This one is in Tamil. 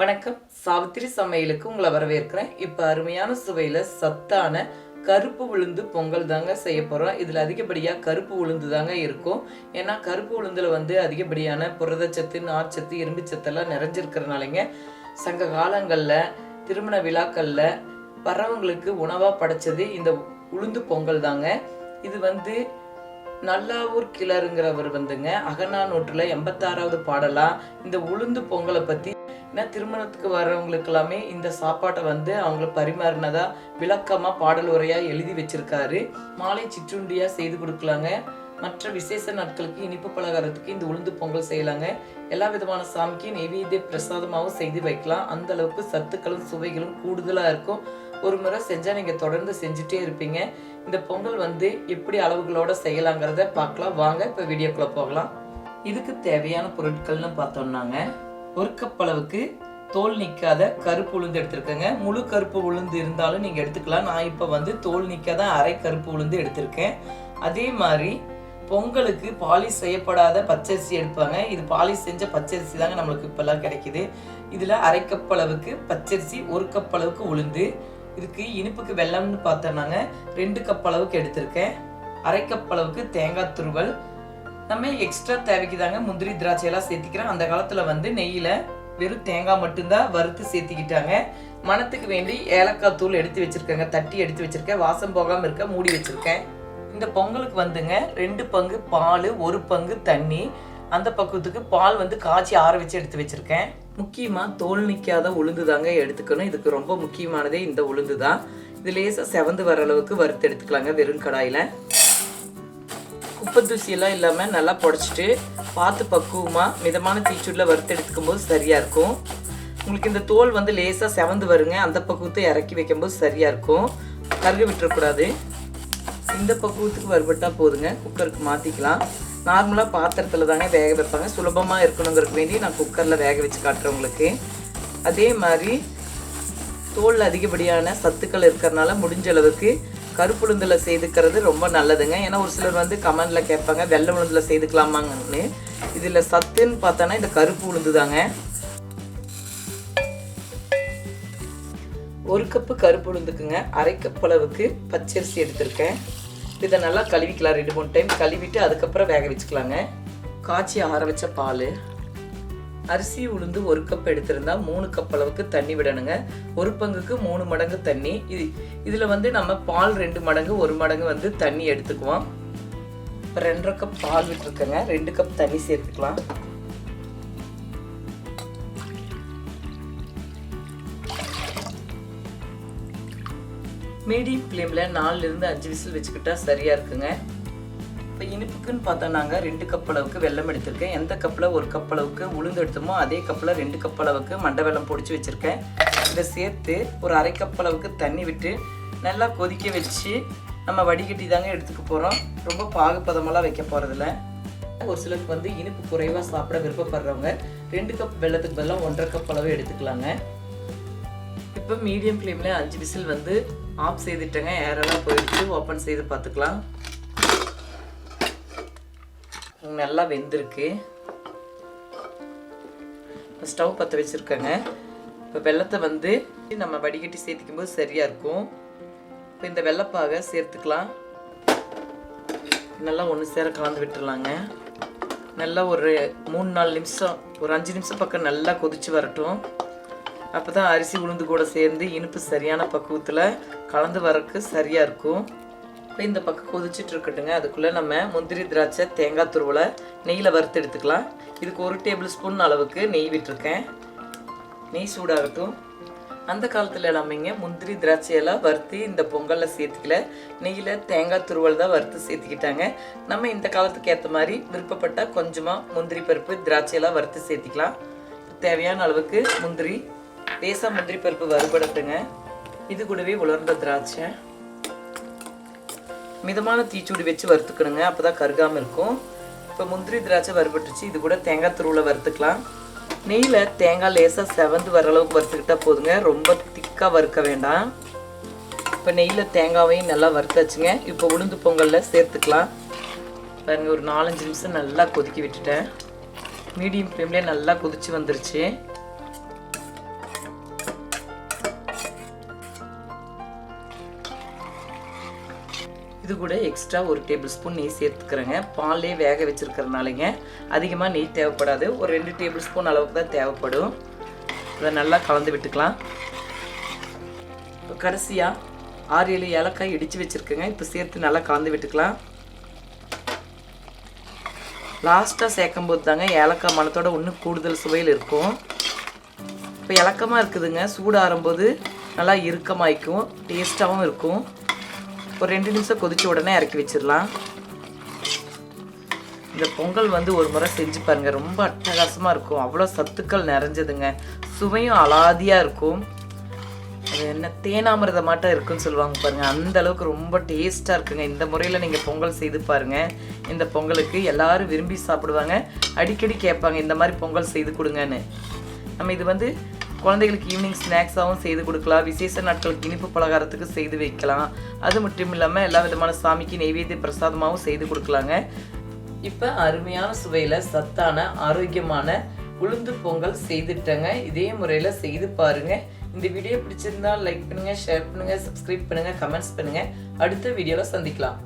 வணக்கம். சாவித்திரி சமையலுக்கு உங்களை வரவேற்கிறேன். இப்போ அருமையான சுவையில் சத்தான கருப்பு உளுந்து பொங்கல் தாங்க செய்ய போகிறோம் இதில் அதிகப்படியாக கருப்பு உளுந்து தாங்க இருக்கும். ஏன்னா கருப்பு உளுந்தில் வந்து அதிகப்படியான புரதச்சத்து நார்ச்சத்து இரும்புச்சத்தெல்லாம் நிறைஞ்சிருக்கிறனாலங்க சங்க காலங்களில் திருமண விழாக்களில் வரவங்களுக்கு உணவாக படைச்சது இந்த உளுந்து பொங்கல் தாங்க. இது வந்து நல்லாவூர் கிளருங்கிறவர் வந்துங்க அகநானூற்றில் எண்பத்தாறாவது பாடலாக இந்த உளுந்து பொங்கலை பற்றி ஏன்னா திருமணத்துக்கு வர்றவங்களுக்கு எல்லாமே இந்த சாப்பாட்டை வந்து அவங்க பரிமாறினதா விளக்கமாக பாடல் உரையாக எழுதி வச்சிருக்காரு. மாலை சிற்றுண்டியாக செய்து கொடுக்கலாங்க. மற்ற விசேஷ நாட்களுக்கு இனிப்பு பலகாரத்துக்கு இந்த உளுந்து பொங்கல் செய்யலாங்க. எல்லா விதமான சாமிக்கு நெய்வேத்திய பிரசாதமாகவும் செய்து வைக்கலாம். அந்த அளவுக்கு சத்துக்களும் சுவைகளும் கூடுதலாக இருக்கும். ஒரு முறை செஞ்சால் நீங்கள் தொடர்ந்து செஞ்சுட்டே இருப்பீங்க. இந்த பொங்கல் வந்து எப்படி அளவுகளோட செய்யலாங்கிறத பார்க்கலாம். வாங்க இப்போ வீடியோக்குள்ளே போகலாம். இதுக்கு தேவையான பொருட்கள்னு பார்த்தோம்னாங்க. ஒரு கப் அளவுக்கு தோல் நிற்காத கருப்பு உளுந்து எடுத்திருக்கேங்க. முழு கருப்பு உளுந்து இருந்தாலும் நீங்கள் எடுத்துக்கலாம். நான் இப்போ வந்து தோல் நிற்காத அரை கருப்பு உளுந்து எடுத்திருக்கேன். அதே மாதிரி பொங்கலுக்கு பாலிஷ் செய்யப்படாத பச்சரிசி எடுப்பாங்க. இது பாலிஷ் செஞ்ச பச்சரிசி தாங்க நம்மளுக்கு இப்போல்லாம் கிடைக்குது. இதில் அரை கப் அளவுக்கு பச்சரிசி ஒரு கப் அளவுக்கு உளுந்து இதுக்கு இனிப்புக்கு வெள்ளம்னு பார்த்தோம்னாங்க ரெண்டு கப் அளவுக்கு எடுத்திருக்கேன். அரை கப் அளவுக்கு தேங்காய் துருவல் நம்ம எக்ஸ்ட்ரா தேவைக்கு தாங்க முந்திரி திராட்சை எல்லாம் சேர்த்திக்கிறோம். அந்த காலத்தில் வந்து நெய்யில் வெறும் தேங்காய் மட்டும்தான் வறுத்து சேர்த்திக்கிட்டாங்க. மணத்துக்கு வேண்டி ஏலக்காய் தூள் எடுத்து வச்சிருக்கேங்க. தட்டி எடுத்து வச்சிருக்கேன். வாசம் போகாமல் இருக்க மூடி வச்சிருக்கேன். இந்த பொங்கலுக்கு வந்துங்க ரெண்டு பங்கு பால் ஒரு பங்கு தண்ணி. அந்த பக்குவத்துக்கு பால் வந்து காய்ச்சி ஆற வச்சு எடுத்து வச்சிருக்கேன். முக்கியமாக தோல் நிற்காத உளுந்து தாங்க எடுத்துக்கணும். இதுக்கு ரொம்ப முக்கியமானதே இந்த உளுந்து தான் இது லேசாக செவந்து வர அளவுக்கு வறுத்து எடுத்துக்கலாங்க வெறும் கடாயில். குப்பை தூசியெல்லாம் இல்லாமல் நல்லா புடச்சிட்டு பார்த்து பக்குவமாக மிதமான தீச்சூடில் வறுத்து எடுத்துக்கும் போது சரியாக இருக்கும். உங்களுக்கு இந்த தோல் வந்து லேசாக செவந்து வருங்க. அந்த பக்குவத்தை இறக்கி வைக்கும்போது சரியாக இருக்கும். கருகு விட்டுறக்கூடாது. இந்த பக்குவத்துக்கு வறுபட்டால் போதுங்க. குக்கருக்கு மாற்றிக்கலாம் நார்மலாக பாத்திரத்தில் தாங்க வேக வைப்பாங்க. சுலபமாக இருக்கணுங்கிறதுக்கு வேண்டி நான் குக்கரில் வேக வச்சு காட்டுறேன் உங்களுக்கு. அதே மாதிரி தோலில் அதிகப்படியான சத்துக்கள் இருக்கிறனால முடிஞ்ச அளவுக்கு கருப்புளுந்தில் செய்துக்கிறது ரொம்ப நல்லதுங்க. ஏன்னா ஒரு சிலர் வந்து கமெண்டில் கேட்பாங்க வெள்ளை உளுந்தில் செய்துக்கலாமாங்கன்னு. இதில் சத்துன்னு பார்த்தோன்னா இந்த கருப்பு உளுந்து தாங்க ஒரு கப்பு கருப்பு உளுந்துக்குங்க. அரை கப் அளவுக்கு பச்சரிசி எடுத்திருக்கேன். இதை நல்லா கழுவிக்கலாம் ரெண்டு மூணு டைம் கழுவிட்டு அதுக்கப்புறம் வேக வச்சுக்கலாங்க. காய்ச்சி ஆற வச்ச பால். அரிசி உளுந்து ஒரு கப் எடுத்திருந்தா மூணு கப் அளவுக்கு தண்ணி விடணுங்க. ஒரு பங்குக்கு மூணு மடங்கு தண்ணி. இது இதில் வந்து நம்ம பால் ரெண்டு மடங்கு ஒரு மடங்கு வந்து தண்ணி எடுத்துக்குவோம். இப்போ ரெண்டரை கப் பால் விட்டுருக்கேங்க. ரெண்டு கப் தண்ணி சேர்த்துக்கலாம். மீடியம் ஃப்ளேமில் நாலுலேருந்து அஞ்சு விசில் வச்சுக்கிட்டா சரியாக இருக்குங்க. இனிப்புக்குன்னு பார்த்தா பார்த்தோன்னாங்க ரெண்டு கப் அளவுக்கு வெல்லம் எடுத்திருக்கேன். எந்த கப்பில் ஒரு கப் அளவுக்கு உளுந்து எடுத்தோமோ அதே கப்பில் ரெண்டு கப் அளவுக்கு மண்டை வெல்லம் பொடிச்சு வச்சுருக்கேன். இதை சேர்த்து ஒரு அரை கப் அளவுக்கு தண்ணி விட்டு நல்லா கொதிக்க வச்சு நம்ம வடிகட்டி தாங்க எடுத்துக்க போகிறோம் ரொம்ப பாகுப்பதமெல்லாம் வைக்க போகிறதில்ல ஒரு சிலருக்கு வந்து இனிப்பு குறைவாக சாப்பிட விருப்பப்படுறவங்க ரெண்டு கப் வெள்ளத்துக்கு பதிலாக ஒன்றரை கப் அளவு எடுத்துக்கலாங்க. இப்போ மீடியம் ஃப்ளேமில் அஞ்சு விசில் வந்து ஆஃப் செய்துட்டேங்க. ஏரெல்லாம் போயிடுச்சு. ஓப்பன் செய்து பார்த்துக்கலாம். நல்லா வெந்திருக்கு. இப்போ ஸ்டவ் பற்ற வச்சுருக்கேங்க. இப்போ வெள்ளத்தை வந்து நம்ம வடிகட்டி சேர்த்திக்கும் போது சரியாக இருக்கும். இப்போ இந்த வெள்ளப்பாக சேர்த்துக்கலாம். நல்லா ஒன்று சேர கலந்து விட்டுடலாங்க நல்லா ஒரு மூணு நாலு நிமிஷம் ஒரு அஞ்சு நிமிஷம் பக்கம் நல்லா கொதிச்சு வரட்டும். அப்போ தான் அரிசி உளுந்து கூட சேர்ந்து இனிப்பு சரியான பக்குவத்தில் கலந்து வரக்கு சரியாக இருக்கும். இப்போ இந்த பக்கம் கொதிச்சுட்டு இருக்கட்டுங்க. அதுக்குள்ளே நம்ம முந்திரி திராட்சை தேங்காய் துருவலை நெய்யில் வறுத்து எடுத்துக்கலாம். இதுக்கு ஒரு டேபிள் ஸ்பூன் அளவுக்கு நெய் விட்டுருக்கேன். நெய் சூடாகட்டும். அந்த காலத்தில் எல்லாமேங்க முந்திரி திராட்சையெல்லாம் வறுத்து இந்த பொங்கலில் சேர்த்துக்கல. நெய்யில் தேங்காய் துருவல் தான் வறுத்து சேர்த்துக்கிட்டாங்க. நம்ம இந்த காலத்துக்கு ஏற்ற மாதிரி விருப்பப்பட்டால் கொஞ்சமாக முந்திரி பருப்பு திராட்சையெல்லாம் வறுத்து சேர்த்துக்கலாம். தேவையான அளவுக்கு முந்திரி லேசாக முந்திரி பருப்பு வறுபடட்டுங்க. இது கூடவே உலர்ந்த திராட்சை. மிதமான தீச்சூடி வச்சு வறுத்துக்கணுங்க. அப்போ தான் கருகாமல் இருக்கும். இப்போ முந்திரி திராட்சை வறுபட்டுச்சு இது கூட தேங்காய் துருவில் வறுத்துக்கலாம். நெய்யில் தேங்காய் லேசாக செவந்து வர அளவுக்கு வறுத்துக்கிட்டால் போதுங்க. ரொம்ப திக்காக வறுக்க வேண்டாம். இப்போ நெய்யில் தேங்காவையும் நல்லா வறுத்தாச்சுங்க. இப்போ உளுந்து பொங்கலில் சேர்த்துக்கலாம். பாருங்கள் ஒரு நாலஞ்சு நிமிஷம் நல்லா கொதிக்க விட்டுட்டேன். மீடியம் ஃப்ளேம்லேயே நல்லா கொதிச்சு வந்துருச்சு. இது கூட எக்ஸ்ட்ரா ஒரு டேபிள் ஸ்பூன் நெய் சேர்த்துக்கிறேங்க. பாலே வேக வச்சுருக்கிறனாலங்க அதிகமாக நெய் தேவைப்படாது. ஒரு ரெண்டு டேபிள் ஸ்பூன் அளவுக்கு தான் தேவைப்படும். இதை நல்லா கலந்து விட்டுக்கலாம். இப்போ கடைசியாக ஆறு ஏழு ஏலக்காய் இடித்து வச்சுருக்கேங்க. இப்போ சேர்த்து நல்லா கலந்து விட்டுக்கலாம். லாஸ்ட்டாக சேர்க்கும் போது தாங்க ஏலக்காய் மணத்தோட இன்னும் கூடுதல் சுவையில் இருக்கும். இப்போ இலக்கமாக இருக்குதுங்க. சூடாகும்போது நல்லா இறுக்கமாய்க்கும். டேஸ்ட்டாகவும் இருக்கும். ஒரு ரெண்டு நிமிஷம் கொதித்த உடனே இறக்கி வச்சிடலாம். இந்த பொங்கல் வந்து ஒரு முறை செஞ்சு பாருங்க ரொம்ப அட்டகாசமாக இருக்கும். அவ்வளோ சத்துக்கள் நிறைஞ்சதுங்க. சுவையும் அலாதியாக இருக்கும். அது என்ன தேனாமிரதமாட்டம் இருக்குன்னு சொல்லுவாங்க பாருங்கள் அந்த அளவுக்கு ரொம்ப டேஸ்ட்டாக இருக்குங்க. இந்த முறையில் நீங்கள் பொங்கல் செய்து பாருங்கள் இந்த பொங்கலுக்கு எல்லாரும் விரும்பி சாப்பிடுவாங்க. அடிக்கடி கேட்பாங்க இந்த மாதிரி பொங்கல் செய்து கொடுங்கன்னு. நம்ம இது வந்து குழந்தைகளுக்கு ஈவினிங் ஸ்நாக்ஸாகவும் செய்து கொடுக்கலாம். விசேஷ நாட்களுக்கு இனிப்பு பலகாரத்துக்கு செய்து வைக்கலாம். அது மட்டும் இல்லாமல் எல்லா விதமான சாமிக்கு நெய்வேத்திய பிரசாதமாகவும் செய்து கொடுக்கலாங்க. இப்போ அருமையான சுவையில் சத்தான ஆரோக்கியமான உளுந்து பொங்கல் செய்துட்டேங்க. இதே முறையில் செய்து பாருங்கள் இந்த வீடியோ பிடிச்சிருந்தா லைக் பண்ணுங்கள் ஷேர் பண்ணுங்கள் சப்ஸ்கிரைப் பண்ணுங்கள் கமெண்ட்ஸ் பண்ணுங்கள் அடுத்த வீடியோவில் சந்திக்கலாம்.